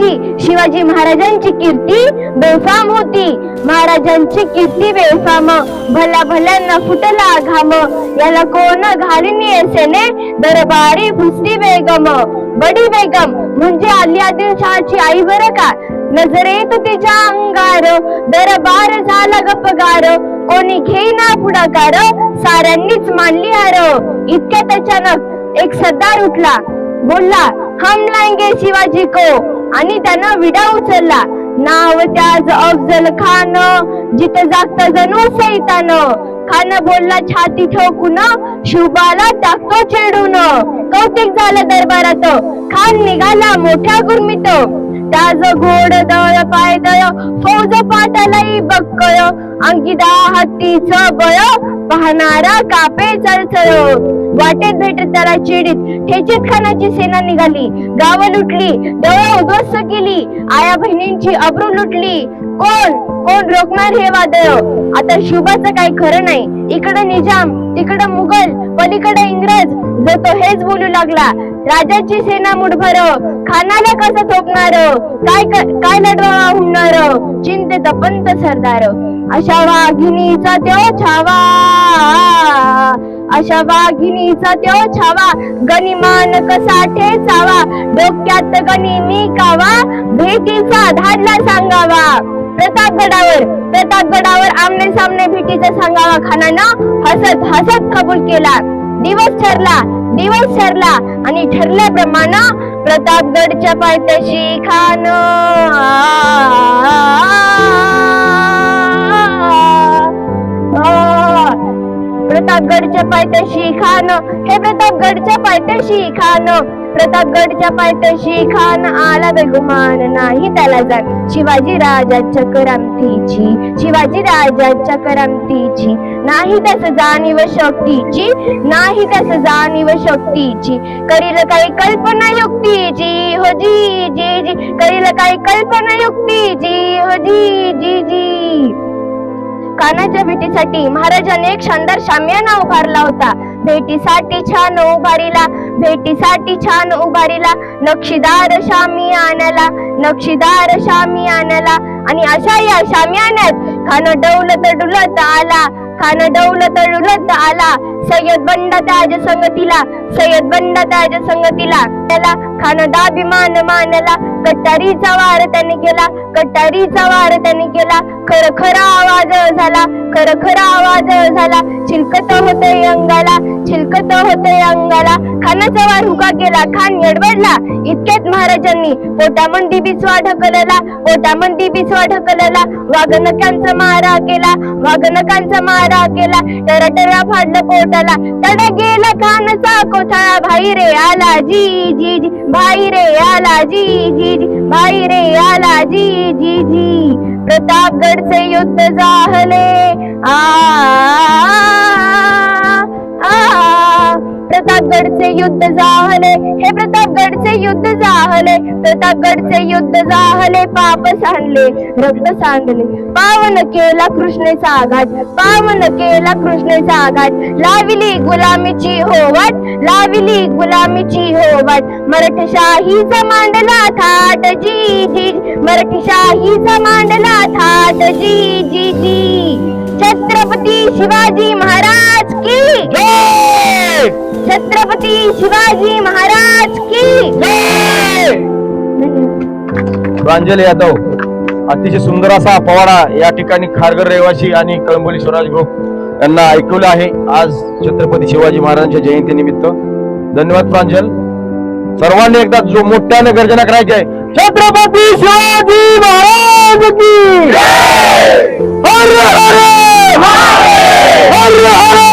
शिवाजी शिवाजी महाराजांची कीर्ती बेफाम होती. महाराजांची कीर्ती बेफाम. भला भल्यांना फुटला घाम. याला कोण घालून असेने? दरबारी फुसली बेगम. बडी बेगम. म्हणजे आली आदिल शहाची आई बर का? नजरेत तिच्या अंगार. दरबार झाला गपगार कोणी घेईना पुढाकार. साऱ्यांनीच मानली हार. इतक्यात अचानक एक सरदार उठला. बोलला हम लाएंगे शिवाजी को. आणि त्यानं विडा उचलला. नाव त्याज अफजल खान जिथे जागत जणू सैतान. खान बोलला छाती ठोकून शुभाला टाकतो चेडून कौतिक झालं दरबारात. खान निघाला मोठ्या गुरमीत. त्याज घोड दळ पायदळ फौज पाटालाही बक्कळ. अंकिता हत्तीच बळ पाहणारा कापे चलचळ. वाटेत भेटत त्याला चिडीत ठेचीत खानाची सेना निघाली. गाव लुटली डोळा उद्ध्वस्त केली आया बहिणींची अब्रू लुटली. कोण? कोण? रोखणार हे वादळ. आता शुभाचं काही खरं नाही. इकडं निजाम तिकडं मुघल पलीकडे इंग्रज. जो तो हेच बोलू लागला. राजाची सेना मुठभर. खानाला कसं थोपणार? काय काय लढवा हुणार चिंते तपंत सरदार. अशा वाघिणीचा त्यो छावा. अशा वाघिणीचा त्यो छावा गनिमान कसा ठेचावा? डोक्यात गनिमी कावा भेटीचा धाडला सांगावा. प्रतापगडावर प्रतापगडावर आमने सामने भेटीचा सांगावा. खानानं हसत हसत कबूल केला. दिवस ठरला दिवस ठरला आणि ठरल्याप्रमाणे प्रतापगडच्या पायथ्याशी खान प्रतापगडच्या पायथ्याशी खान हे प्रतापगडच्या पायथ्याशी खान प्रतापगडच्या पायथ्याशी खान आला बेगुमान नाही त्याला जाण. शिवाजी राजाच्या करामतीची शिवाजी राजाच्या करामतीची नाही त्यास जाणीव शक्तीची नाही त्यास जाणीव शक्तीची. करील काही कल्पना युक्तीची हो जी जी जी. करील काही कल्पना युक्तीची हो जी जी जी. कानाच्या भेटीसाठी महाराजांनी एक शानदार शामियाना उभारला होता. भेटीसाठी छान उभारीला भेटीसाठी छान उभारीला नक्षीदार शामियानाला नक्षीदार शामी आणला आणि अशा या शामियान्यात खान डौलत डुलत आला खान डौलत डुलत आला. सय्यद बंडा त्याज संगतीला सय्यद बंडा त्याज संगतीला. त्याला खान मानला कट्टारीचा वार त्याने केला कट्टारीचा वार त्याने केला. खर खरा आवाज झाला खर खरा आवाज झाला. चिलकत होते अंगाला चिलकत होते अंगाला. खानाचा वार हुका केला खान येडवडला. इतक्यात महाराजांनी पोटामंदी बिस्वा ढकलला पोटामंदी बिस्वा ढकलला. वाघनकांचा मारा केला वाघनकांचा मारा केला. टराटरा फाडलं पोट त्याला तडा गेला खानचा कोथळा भाई रे आला जी जी जी भाई रे आला जी जी जी भाई रे आला जी जी जी प्रतापगडचे युद्ध झाले आ प्रतापगडचे युद्ध जाहले हे प्रतापगडचे युद्ध जाहले प्रतापगडचे युद्ध जाहले पाप सांडले रक्त सांडले. पावन केला कृष्णेचा आघात पावन केला कृष्णेचा आघात. लाविली गुलामीची होवाट लाविली गुलामीची होवाट. मराठशाहीचा मांडला थाट जी जी. मराठशाहीचा मांडला थाट जी जी जी. छत्रपती शिवाजी महाराज की जय! छत्रपती शिवाजी महाराज की जय! प्रांजल यादव अतिशय सुंदर असा पवाडा या ठिकाणी खारघर रहिवासी आणि कळंबोली स्वराज ग्रुप यांना ऐकवलं आहे. आज छत्रपती शिवाजी महाराजांच्या जयंती निमित्त धन्यवाद प्रांजल. सर्वांनी एकदा जो मोठ्याने गर्जना करायची आहे छत्रपती शिवाजी महाराज की हर हर हर हर